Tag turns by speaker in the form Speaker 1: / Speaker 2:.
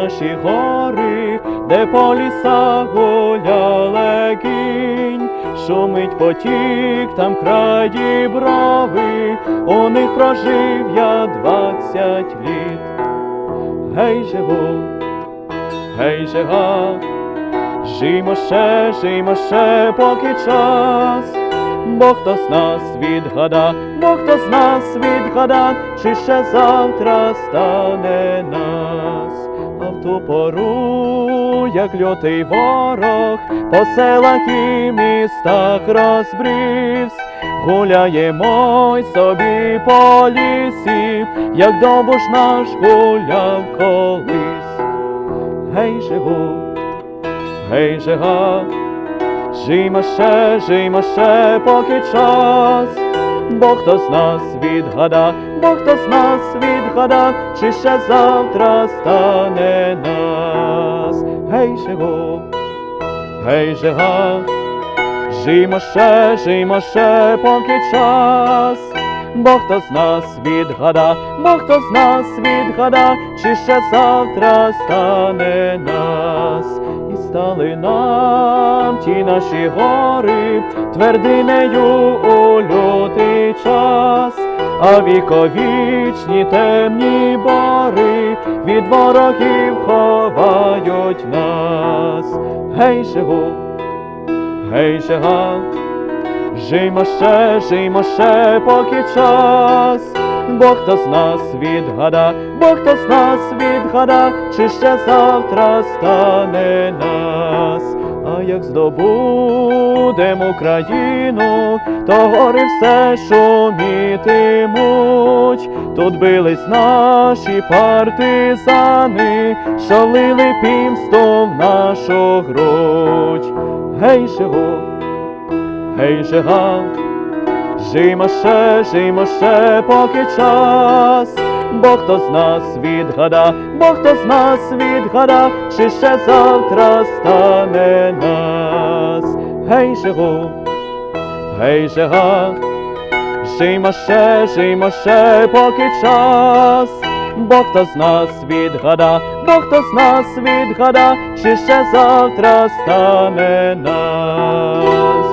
Speaker 1: наші гори, де по лісах гуляла кінь, шумить потік, там край діброви, у них прожив я двадцять літ. Гей, живу, гей, жига, жиймо ще, жиймо ще, поки час. Бо хто з нас відгада, бо хто з нас відгада, чи ще завтра стане в ту пору, як лютий ворог, по селах і містах розбрівсь, гуляємо й собі по лісі, як довбуш наш гуляв колись. Гей, живу, гей, жига, Жиймо ще, жиймо ще, поки час, бо хто з нас відгада, бо хто з нас відгада, чи ще завтра стане нас. Гей, живо, гей, жига, жиймо ще, жиймо ще, поки час, бо хто з нас відгада, бо хто з нас відгада, чи ще завтра стане нас. Стали нам ті наші гори твердинею у лютий час, а віковічні темні бори від ворогів ховають нас. Гей, живу, гей, жига, жиймо ще, жиймо ще, поки час. Бо хто з нас відгада, бо хто з нас відгада, чи ще завтра стане як здобудемо Україну, то гори все шумітимуть. Тут бились наші партизани, що лили пімсто в нашу грудь. Гей, живу, гей, жига, Жиймо ще, жиймо ще, поки час, бо хто з нас відгада, бо хто з нас відгада, чи ще завтра стане нас. Гей, живу, гей, жига, жиймо ще, жиймо ще, поки час, бо хто з нас відгада, бо хто з нас відгада, чи ще завтра стане нас.